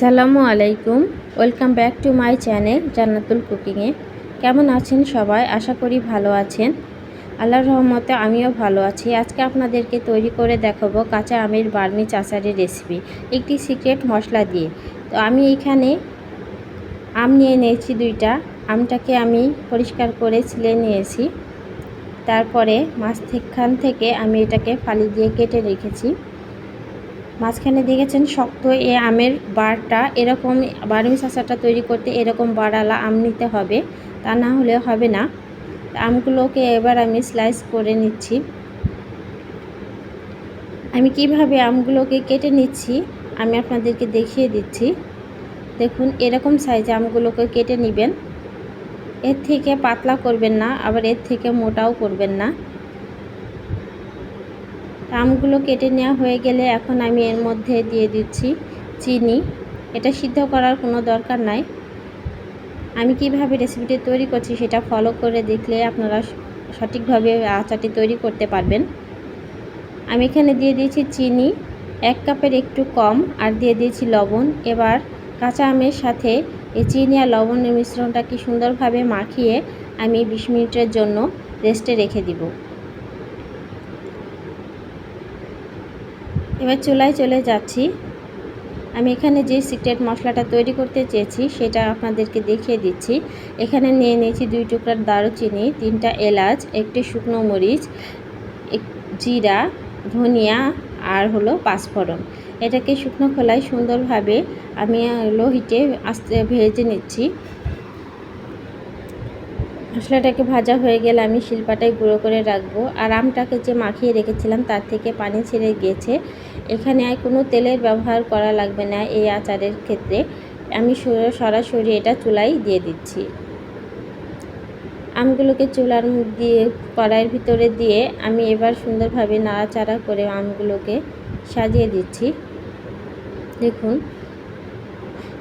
আসসালামু আলাইকুম। Welcome back to my channel Jannatul কুকিংয়ে কেমন আছেন সবাই? আশা করি ভালো আছেন। আল্লাহর রহমতে আমিও ভালো আছি। আজকে আপনাদেরকে তৈরি করে দেখাবো কাঁচা আমের বার্মি চাচারের রেসিপি একটি সিক্রেট মশলা দিয়ে। তো আমি এখানে আম নিয়ে নিয়েছি দুইটা। আমটাকে আমি পরিষ্কার করে ছিলে নিয়েছি। তারপরে মাঝখান থেকে আমি এটাকে ফালি দিয়ে কেটে রেখেছি। মাঝখানে দেখেছেন শক্ত এ আমের বারটা, এরকম বারমি চাষাটা তৈরি করতে এরকম বাড়ালা আম নিতে হবে। তা না হলে হবে না। আমগুলোকে এবার আমি স্লাইস করে নিচ্ছি। আমি কীভাবে আমগুলোকে কেটে নিচ্ছি, আমি আপনাদেরকে দেখিয়ে দিচ্ছি। দেখুন, এরকম সাইজে আমগুলোকে কেটে নেবেন। এর থেকে পাতলা করবেন না, আবার এর থেকে মোটাও করবেন না। আমগুলো কেটে নেওয়া হয়ে গেলে এখন আমি এর মধ্যে দিয়ে দিচ্ছি চিনি। এটা সিদ্ধ করার কোনো দরকার নাই। আমি কীভাবে রেসিপিটি তৈরি করছি সেটা ফলো করে দেখলে আপনারা সঠিকভাবে আচারটি তৈরি করতে পারবেন। আমি এখানে দিয়ে দিয়েছি চিনি, এক কাপের একটু কম, আর দিয়ে দিয়েছি লবণ। এবার কাঁচা আমের সাথে এই চিনি আর লবণের মিশ্রণটাকে সুন্দরভাবে মাখিয়ে আমি বিশ মিনিটের জন্য রেস্টে রেখে দিব। এবার চুলায় চলে যাচ্ছি। আমি এখানে যে সিক্রেট মশলাটা তৈরি করতে চেয়েছি, সেটা আপনাদেরকে দেখিয়ে দিচ্ছি। এখানে নিয়ে নিয়েছি দুই টুকরার দারুচিনি, তিনটা এলাচ, একটি শুকনো মরিচ জিরা, ধনিয়া আর হলো পাঁচফোড়ন। এটাকে শুকনো খোলায় সুন্দরভাবে আমি লো হিটে আস্তে ভেজে নিচ্ছি। মশলাটাকে ভাজা হয়ে গেলে আমি শিলপাটায় গুঁড়ো করে রাখব। আর আমটাকে যে মাখিয়ে রেখেছিলাম, তার থেকে পানি ছেড়ে গিয়েছে এখানে আর কোনো তেলের ব্যবহার করা লাগবে না এই আচারের ক্ষেত্রে। আমি সরাসরি এটা চুলাই দিয়ে দিচ্ছি। আমগুলোকে চুলার দিয়ে, কড়াইয়ের ভিতরে দিয়ে আমি এবার সুন্দরভাবে নাড়াচাড়া করে আমগুলোকে সাজিয়ে দিচ্ছি। দেখুন,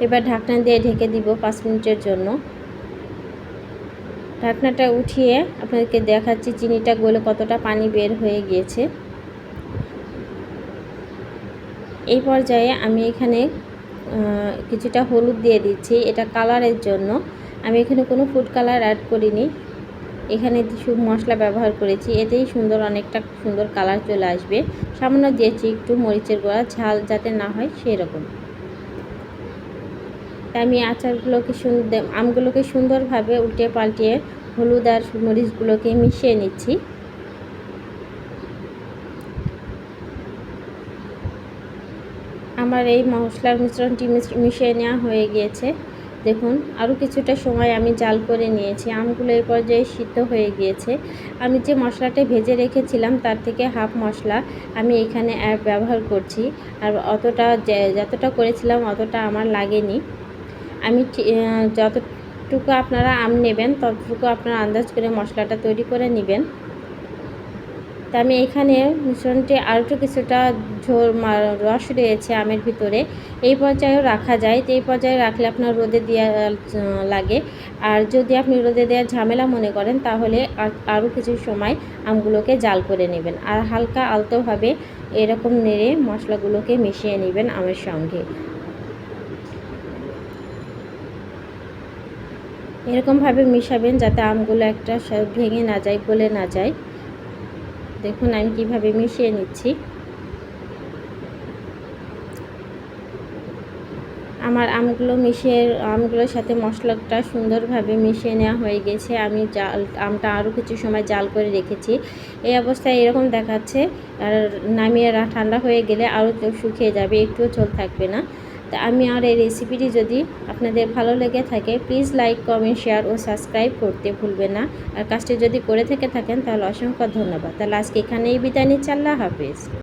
এবার ঢাকনা দিয়ে ঢেকে দিব পাঁচ মিনিটের জন্য। ঢাকনাটা উঠিয়ে আপনাদেরকে দেখাচ্ছি চিনিটা গলে কতটা পানি বের হয়ে গিয়েছে। এই পর্যায়ে আমি এখানে কিছুটা হলুদ দিয়ে দিচ্ছি এটা কালারের জন্য। আমি এখানে কোনো ফুড কালার অ্যাড করিনি। এখানে সব মশলা ব্যবহার করেছি, এতেই সুন্দর অনেকটা সুন্দর কালার চলে আসবে। সামান্য দিয়েছি একটু মরিচের গোড়া, ঝাল যাতে না হয় সেই রকম আমি আচারগুলোকে সুন্দর আমগুলোকে সুন্দরভাবে উল্টে পাল্টিয়ে হলুদ আর মরিচগুলোকে মিশিয়ে নিচ্ছি। আমার এই মশলার মিশ্রণটি মিশিয়ে নেওয়া হয়ে গিয়েছে। দেখুন, আরও কিছুটা সময় আমি জাল করে নিয়েছি। আমগুলো এই পর্যায়ে সিদ্ধ হয়ে গিয়েছে। আমি যে মশলাটা ভেজে রেখেছিলাম তার থেকে হাফ মশলা আমি এখানে ব্যবহার করছি। আর অতটা যতটা করেছিলাম অতটা আমার লাগেনি। আমি যতটুকু আপনারা আম নেবেন, ততটুকু আপনারা আন্দাজ করে মশলাটা তৈরি করে নেবেন। তা আমি এখানে মিশ্রণটি আরও কিছুটা ঝোল রস রয়েছে আমের ভিতরে। এই পর্যায়েও রাখা যায়। তো এই পর্যায়ে রাখলে আপনার রোদে দেওয়া লাগে। আর যদি আপনি রোদে দেওয়ার ঝামেলা মনে করেন, তাহলে আরও কিছু সময় আমগুলোকে জাল করে নেবেন। আর হালকা আলতোভাবে এরকম নেড়ে মশলাগুলোকে মিশিয়ে নেবেন আমের সঙ্গে। এরকমভাবে মিশাবেন যাতে আমগুলো একটা ভেঙে না যায়, গলে না যায়। দেখুন আমি কীভাবে মিশিয়ে নিচ্ছি। আমার আমগুলো মিশিয়ে, আমগুলোর সাথে মশলাটা সুন্দরভাবে মিশিয়ে নেওয়া হয়ে গেছে। আমি জাল, আমটা আরও কিছু সময় জাল করে রেখেছি। এই অবস্থায় এরকম দেখাচ্ছে, আর নামিয়ে ঠান্ডা হয়ে গেলে আরও শুকিয়ে যাবে, একটুও চল থাকবে না। তা আমি আর এই রেসিপিটি যদি আপনাদের ভালো লেগে থাকে প্লিজ লাইক কমেন্ট শেয়ার ও সাবস্ক্রাইব করতে ভুলবেন না। আর কাজটি যদি করে থেকে থাকেন, তাহলে অসংখ্য ধন্যবাদ। তাহলে আজকে এখানেই বিদায় নিচ্ছি। আল্লাহ হাফিজ।